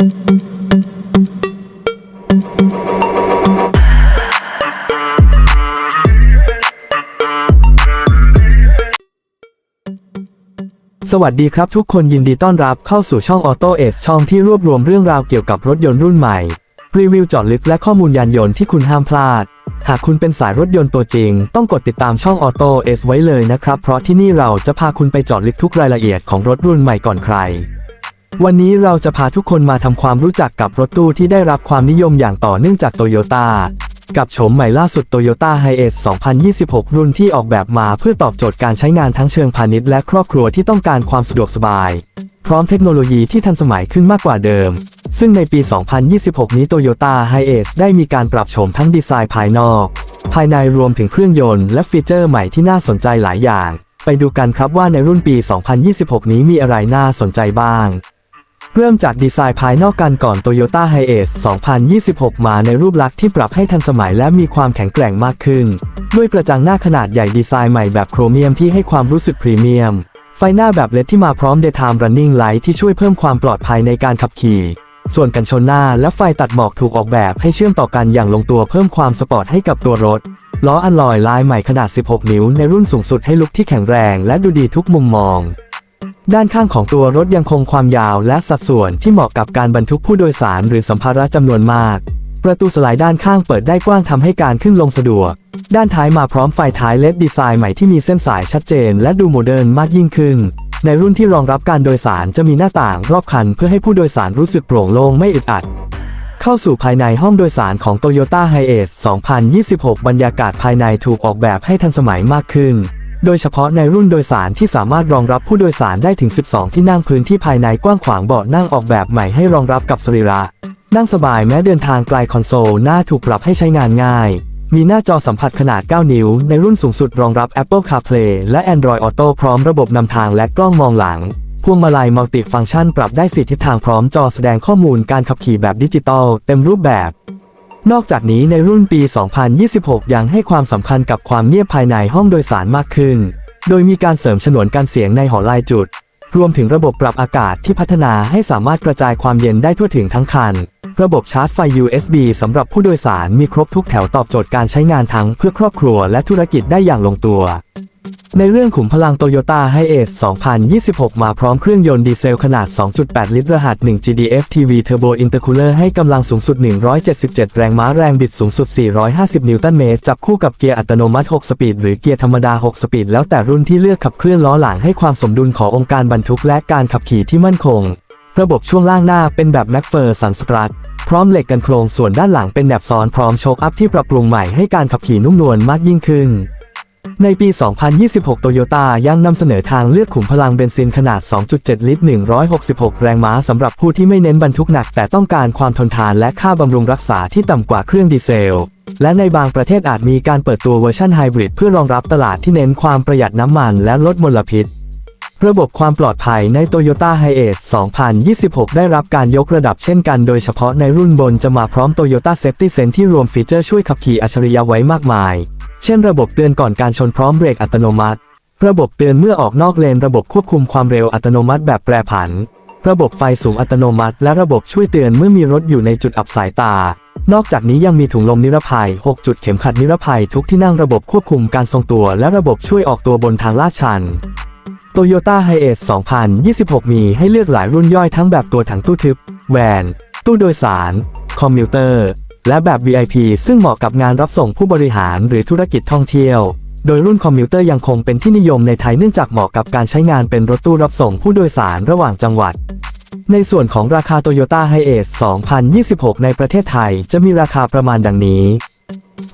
สวัสดีครับทุกคนยินดีต้อนรับเข้าสู่ช่อง Auto a อช่องที่รวบรวมเรื่องราวเกี่ยวกับรถยนต์รุ่นใหม่ รีวิวจาะลึกและข้อมูลยานยนต์ที่คุณห้ามพลาด หากคุณเป็นสายรถยนต์ตัวจริง ต้องกดติดตามช่อง Auto a ไว้เลยนะครับ เพราะที่นี่เราจะพาคุณไปจาะลึกทุกรายละเอียดของรถรุ่นใหม่ก่อนใคร วันนี้เราจะพาทุกคนมาทำความรู้จักกับรถตู้ที่ได้รับความนิยมอย่างต่อเนื่องจากโตโยต้ากับโฉมใหม่ล่าสุด Toyota Hiace 2026 รุ่นที่ออกแบบมาเพื่อตอบโจทย์การใช้งานทั้งเชิงพาณิชย์และครอบครัวที่ต้องการความสะดวกสบาย พร้อมเทคโนโลยีที่ทันสมัยขึ้นมากกว่าเดิม ซึ่งในปี 2026 นี้ Toyota Hiace ได้มีการปรับโฉมทั้งดีไซน์ภายนอก ภายในรวมถึงเครื่องยนต์และฟีเจอร์ใหม่ที่น่าสนใจหลายอย่าง ไปดูกันครับว่าในรุ่นปี 2026 นี้มีอะไรน่าสนใจบ้าง เริ่มจากดีไซน์ภายนอกกันก่อน Toyota Hiace 2026 มาในรูปลักษณ์ที่ปรับให้ทันสมัยและมีความแข็งแกร่งมากขึ้น ด้วยกระจังหน้าขนาดใหญ่ดีไซน์ใหม่แบบโครเมียมที่ให้ความรู้สึกพรีเมียม ไฟหน้าแบบเลดที่มาพร้อม Daytime Running Light ที่ช่วยเพิ่มความปลอดภัยในการขับขี่ ส่วนกันชนหน้าและไฟตัดหมอกถูกออกแบบให้เชื่อมต่อกันอย่างลงตัวเพิ่มความสปอร์ตให้กับตัวรถล้ออัลลอยลายใหม่ขนาด 16 นิ้วในรุ่นสูงสุดให้ลุคที่แข็งแรงและดูดีทุกมุมมอง ด้านข้างของตัวรถยังคงความยาวและสัดส่วนที่เหมาะกับการบรรทุกผู้โดยสารหรือสัมภาระจำนวนมาก ประตูสไลด์ด้านข้างเปิดได้กว้างทำให้การขึ้นลงสะดวก ด้านท้ายมาพร้อมไฟท้ายเลดดีไซน์ใหม่ที่มีเส้นสายชัดเจนและดูโมเดิร์นมากยิ่งขึ้น ในรุ่นที่รองรับการโดยสารจะมีหน้าต่างรอบคันเพื่อให้ผู้โดยสารรู้สึกโปร่งโล่งไม่อึดอัดเข้าสู่ภายในห้องโดยสารของ Toyota Hiace 2026 บรรยากาศภายในถูกออกแบบให้ทันสมัยมากขึ้น โดยเฉพาะในรุ่นโดยสารที่สามารถรองรับผู้โดยสารได้ถึง 12 ที่นั่งพื้นที่ภายในกว้างขวางเบาะนั่งออกแบบใหม่ให้รองรับกับสรีระ นั่งสบายแม้เดินทางไกลคอนโซลหน้าถูกปรับให้ใช้งานง่าย มีหน้าจอสัมผัสขนาด 9 นิ้ว ในรุ่นสูงสุดรองรับ Apple CarPlay และ Android Auto พร้อมระบบนำทางและกล้องมองหลังพวงมาลัยมัลติฟังก์ชันปรับได้สีทิศทางพร้อมจอแสดงข้อมูลการขับขี่แบบดิจิตอลเต็มรูปแบบ นอกจากนี้ในรุ่นปี 2026 ยังให้ความสำคัญกับความเงียบภายในห้องโดยสารมากขึ้น โดยมีการเสริมฉนวนการเสียงในหอลายจุด รวมถึงระบบปรับอากาศที่พัฒนาให้สามารถกระจายความเย็นได้ทั่วถึงทั้งคัน ระบบชาร์จไฟ USB สำหรับผู้โดยสารมีครบทุกแถวตอบโจทย์การใช้งานทั้งเพื่อครอบครัวและธุรกิจได้อย่างลงตัว ในเรื่องขุมพลัง Toyota Hiace 2026 มาพร้อมเครื่องยนต์ดีเซลขนาด 2.8 ลิตรรหัส 1 GDF TV Turbo Intercooler ให้กำลังสูงสุด 177 แรงม้าแรงบิดสูงสุด 450 นิวตันเมตร จับคู่กับเกียร์อัตโนมัติ 6 สปีด หรือเกียร์ธรรมดา 6 สปีด แล้วแต่รุ่นที่เลือกขับเคลื่อนล้อหลังให้ความสมดุลขององค์การบรรทุกและการขับขี่ที่มั่นคง ระบบช่วงล่างหน้าเป็นแบบ m a c p h e r s o n Strut พร้อมเหล็กกันโครงส่วนด้านหลังเป็นแหนบซ้อนพร้อมโชคอัพที่ปรับปรุงใหม่ให้การขับขี่นุ่มนวลมากยิ่งขึ้น ในปี 2026โตโยต้ายังนำเสนอทางเลือกขุมพลังเบนซินขนาด 2.7 ลิตร 166 แรงม้าสำหรับผู้ที่ไม่เน้นบรรทุกหนัก แต่ต้องการความทนทานและค่าบำรุงรักษาที่ต่ำกว่าเครื่องดีเซล และในบางประเทศอาจมีการเปิดตัวเวอร์ชันไฮบริดเพื่อรองรับตลาดที่เน้นความประหยัดน้ำมันและลดมลพิษ ระบบความปลอดภัยใน Toyota Hiace 2026 ได้รับการยกระดับเช่นกันโดยเฉพาะในรุ่นบนจะมาพร้อม Toyota Safety Sense ที่รวมฟีเจอร์ช่วยขับขี่อัจฉริยะไว้มากมาย เช่นระบบเตือนก่อนการชนพร้อมเบรกอัตโนมัติ ระบบเตือนเมื่อออกนอกเลน ระบบควบคุมความเร็วอัตโนมัติแบบแปรผัน ระบบไฟสูงอัตโนมัติ และระบบช่วยเตือนเมื่อมีรถอยู่ในจุดอับสายตา นอกจากนี้ยังมีถุงลมนิรภัย 6 จุดเข็มขัดนิรภัยทุกที่นั่งระบบควบคุมการทรงตัว และระบบช่วยออกตัวบนทางลาดชัน Toyota Hiace 2026 มีให้เลือกหลายรุ่นย่อยทั้งแบบตัวถังตู้ทึบ แวน ตู้โดยสาร คอมมิวเตอร์ และแบบ VIP ซึ่งเหมาะกับงานรับส่งผู้บริหารหรือธุรกิจท่องเที่ยว โดยรุ่นคอมมิวเตอร์ยังคงเป็นที่นิยมในไทยเนื่องจากเหมาะกับการใช้งานเป็นรถตู้รับส่งผู้โดยสารระหว่างจังหวัด ในส่วนของราคา Toyota Hiace 2026 ในประเทศไทยจะมีราคาประมาณดังนี้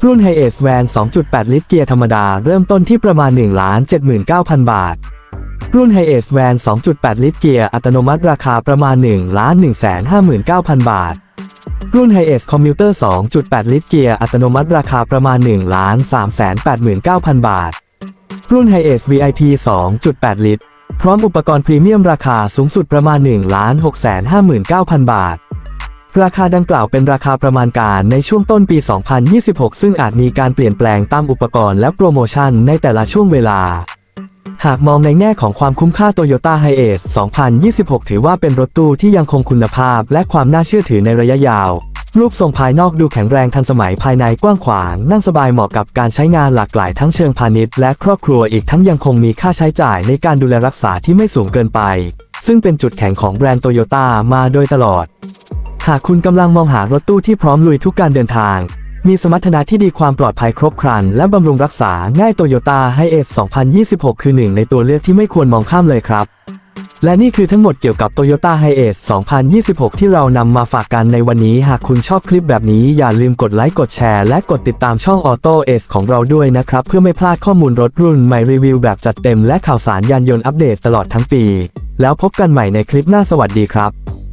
รุ่น Hiace Van 2.8 ลิตรเกียร์ธรรมดา เริ่มต้นที่ประมาณ 1,79,000 บาท รุ่น Hiace Van 2.8 ลิตรเกียร์อัตโนมัติราคาประมาณ 1,159,000 บาท รุ่น Hiace Commuter 2.8 ลิตรเกียร์อัตโนมัติราคาประมาณ 1,389,000 บาท รุ่น Hiace VIP 2.8 ลิตร พร้อมอุปกรณ์พรีเมียมราคาสูงสุดประมาณ 1,659,000 บาท ราคาดังกล่าวเป็นราคาประมาณการในช่วงต้นปี 2026 ซึ่งอาจมีการเปลี่ยนแปลงตามอุปกรณ์และโปรโมชั่นในแต่ละช่วงเวลา หากมองในแง่ของความคุ้มค่า Toyota Hiace 2026 ถือว่าเป็นรถตู้ที่ยังคงคุณภาพ และความน่าเชื่อถือในระยะยาว รูปทรงภายนอกดูแข็งแรงทันสมัยภายในกว้างขวาง นั่งสบายเหมาะกับการใช้งานหลากหลายทั้งเชิงพาณิชย์และครอบครัวอีกทั้งยังคงมีค่าใช้จ่ายในการดูแลรักษาที่ไม่สูงเกินไป ซึ่งเป็นจุดแข็งของแบรนด์โตโยต้ามาโดยตลอด หากคุณกำลังมองหารถตู้ที่พร้อมลุยทุกการเดินทาง มีสมรรถนะที่ดีความปลอดภัยครบครัน และบำรุงรักษาง่ายโตโยต้าให้เอส2026 คือหนึ่งในตัวเลือกที่ไม่ควรมองข้ามเลยครับ และนี่คือทั้งหมดเกี่ยวกับ Toyota Hiace 2026 ที่เรานำมาฝากกันในวันนี้ หากคุณชอบคลิปแบบนี้อย่าลืมกดไลค์กดแชร์และกดติดตามช่อง Auto Ace ของเราด้วยนะครับ เพื่อไม่พลาดข้อมูลรถรุ่นใหม่รีวิวแบบจัดเต็มและข่าวสารยานยนต์อัปเดตตลอดทั้งปี แล้วพบกันใหม่ในคลิปหน้าสวัสดีครับ